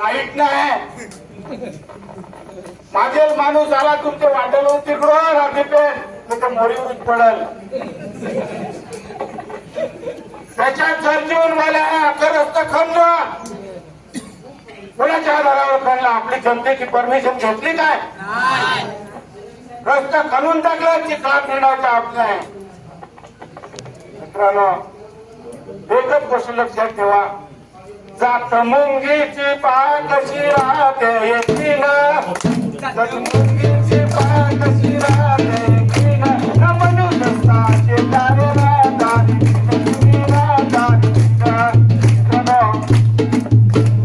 Light नाही. मागेल माणूस आला तुमच्या वाटेला तिकडं रात्री पेन तिथं मोरीवर पडल. त्याच्यात जर जीवन मला आपला रस्ता खणलं कोणाच्या आधारावर खणला आपली जनतेची परमिशन घेतली काय? रस्ता खणून टाकला चिखला का आपला आहे. मित्रांनो एकच गोष्ट लक्षात ठेवा. जात मुंगीची पाय कशी राहते येतील जात मुंगीची पाय कशी राहते येतील न मनुष्याचे तारे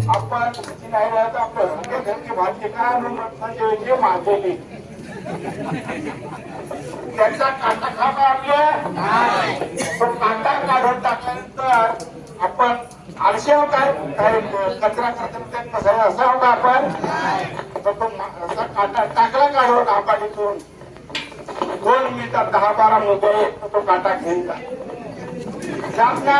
आपण किती नाही राहत आपलं सगळे घरची भाजी काय आणून म्हणजे जे मागेली त्याचा काटा खावा आपल्या तो काटा काढून टाकल्यानंतर आपण आळशाव काय काय कचरा खात्री कसा असावं का आपण. काटा टाकला काढून आपण इथून. दोन मिनिटात दहा बारा मुद्दे तर तो काटा घेऊन जात ना?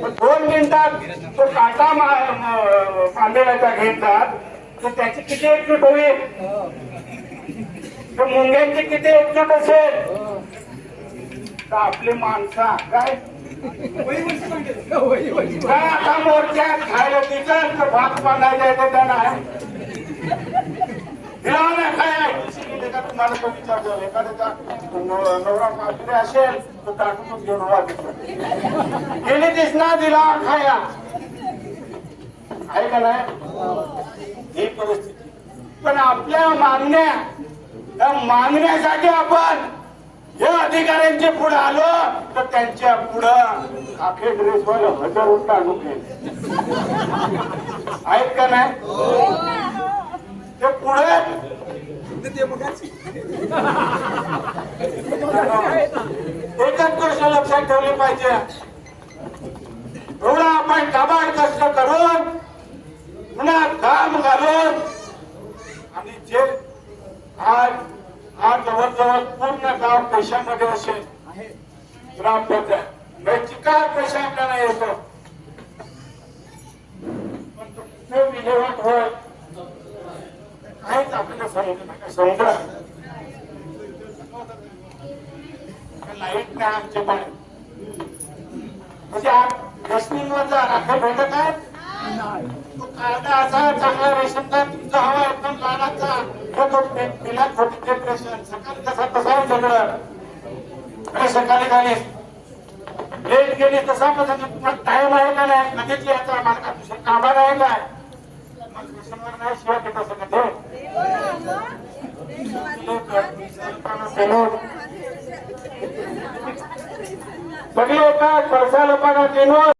दोन मिनिटात तो काटा मांडलेला घेतात तर त्याची किती एकजूट होईल? तर मुंग्यांची किती एकजूट असेल? तर आपली माणसा काय? काय आता मोर्चात खायला तिथं तर भात बांधायला येते त्यांना? दिला ना काय? का तुम्हाला एखाद्याचा न- नवरा मात्र असेल तर घेऊन. गेली दिसना दिला खाया आहे का नाही? ही परिस्थिती. पण आपल्या मागण्या मागण्यासाठी आपण या अधिकाऱ्यांच्या पुढे आलो तर त्यांच्या पुढं आखे ड्रेस वाले हजार उलटा आणून आहेत का नाही? ते पुढे? एकच गोष्ट लक्षात ठेवली पाहिजे. एवढा आपण कबाड कष्ट करून पुन्हा काम घालून आणि जे आज आज जवळजवळ पूर्ण गाव पैशामध्ये असेल ग्रामपंचायत म्हणजे चिकार पैसा आपल्याला येतो. पण तो विल्हेवाट होय. काहीच आपल्याला समजलं समजा लाइट नाही आमचे पण म्हणजे रेशनिंगवर जा राखा भेटत आहे तो कायदा असा चांगला रेशन कार्ड तुमचा हवा एकदम लहानाचा सकाळी लेट गेली तसा टाइम आहे का? नाही कधीच याचा दुसरं कामा नाही काय नाही शिवाय देत असं सगळे एका लोकांना